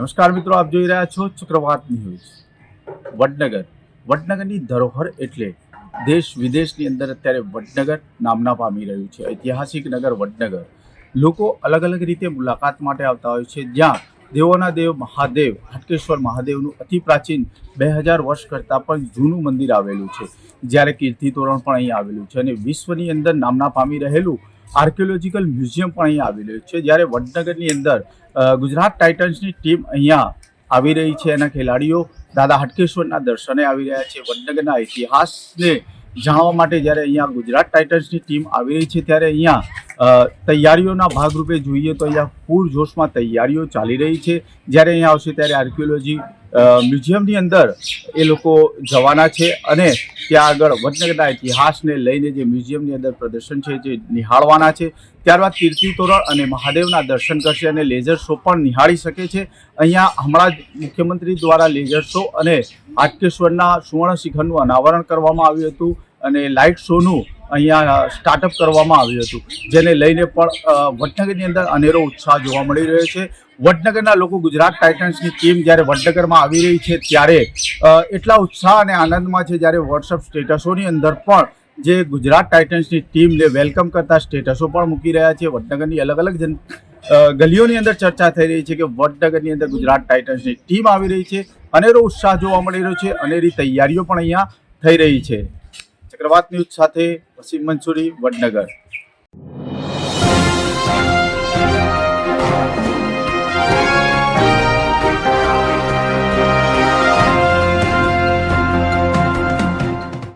નમસ્કાર મિત્રો, આપ જોઈ રહ્યા છો ચક્રવાત ન્યૂઝ. વડનગર. વડનગરની ધરોહર એટલે દેશ વિદેશની અંદર અત્યારે વડનગર નામના પામી રહ્યું છે. ઐતિહાસિક નગર વડનગર. લોકો અલગ અલગ રીતે મુલાકાત માટે આવતા હોય છે. જ્યાં દેવોના દેવ મહાદેવ, હાટકેશ્વર મહાદેવનું અતિ પ્રાચીન બે હજાર વર્ષ કરતાં પણ જૂનું મંદિર આવેલું છે. જ્યારે કીર્તિ તોરણ પણ અહીં આવેલું છે અને વિશ્વની અંદર નામના પામી રહેલું આર્કિયોલોજીકલ મ્યુઝિયમ પણ અહીં આવેલું છે. જ્યારે વડનગરની અંદર ગુજરાત ટાઇટન્સની ટીમ અહીંયા આવી રહી છે. એના ખેલાડીઓ દાદા હટકેશ્વરના દર્શને આવી રહ્યા છે. વડનગરના ઇતિહાસને જાણવા માટે જ્યારે અહીંયા ગુજરાત ટાઇટન્સની ટીમ આવી રહી છે, ત્યારે અહીંયા તૈયારીઓના ભાગરૂપે જોઈએ તો અહીંયા પૂરજોશમાં તૈયારીઓ ચાલી રહી છે. જ્યારે અહીંયા આવશે ત્યારે આર્કિયોલોજી મ્યુઝિયમની અંદર એ લોકો જવાના છે અને ત્યાં આગળ વડનગરના ઇતિહાસને લઈને જે મ્યુઝિયમની અંદર પ્રદર્શન છે જે નિહાળવાના છે. ત્યારબાદ કીર્તિ તોરણ અને મહાદેવના દર્શન કરશે અને લેઝર શો પણ નિહાળી શકે છે. અહીંયા હમણાં જ મુખ્યમંત્રી દ્વારા લેઝર શો અને હાટકેશ્વરના સુવર્ણ શિખરનું અનાવરણ કરવામાં આવ્યું હતું અને લાઇટ શોનું અહીંયા સ્ટાર્ટઅપ કરવામાં આવ્યું હતું, જેને લઈને પણ વડનગરની અંદર અનેરો ઉત્સાહ જોવા મળી રહ્યો છે. વડનગરના લોકો ગુજરાત ટાઇટન્સની ટીમ જ્યારે વડનગરમાં આવી રહી છે ત્યારે એટલા ઉત્સાહ અને આનંદમાં છે જ્યારે વોટ્સઅપ સ્ટેટસોની અંદર પણ જે ગુજરાત ટાઇટન્સની ટીમને વેલકમ કરતા સ્ટેટસો પણ મૂકી રહ્યા છે. વડનગરની અલગ અલગ જન ગલીઓની અંદર ચર્ચા થઈ રહી છે કે વડનગરની અંદર ગુજરાત ટાઇટન્સની ટીમ આવી રહી છે. અનેરો ઉત્સાહ જોવા મળી રહ્યો છે, અનેરી તૈયારીઓ પણ અહીંયા થઈ રહી છે. ચક્રવાત ન્યૂઝ સાથે વસીમ મંસૂરી વડનગર.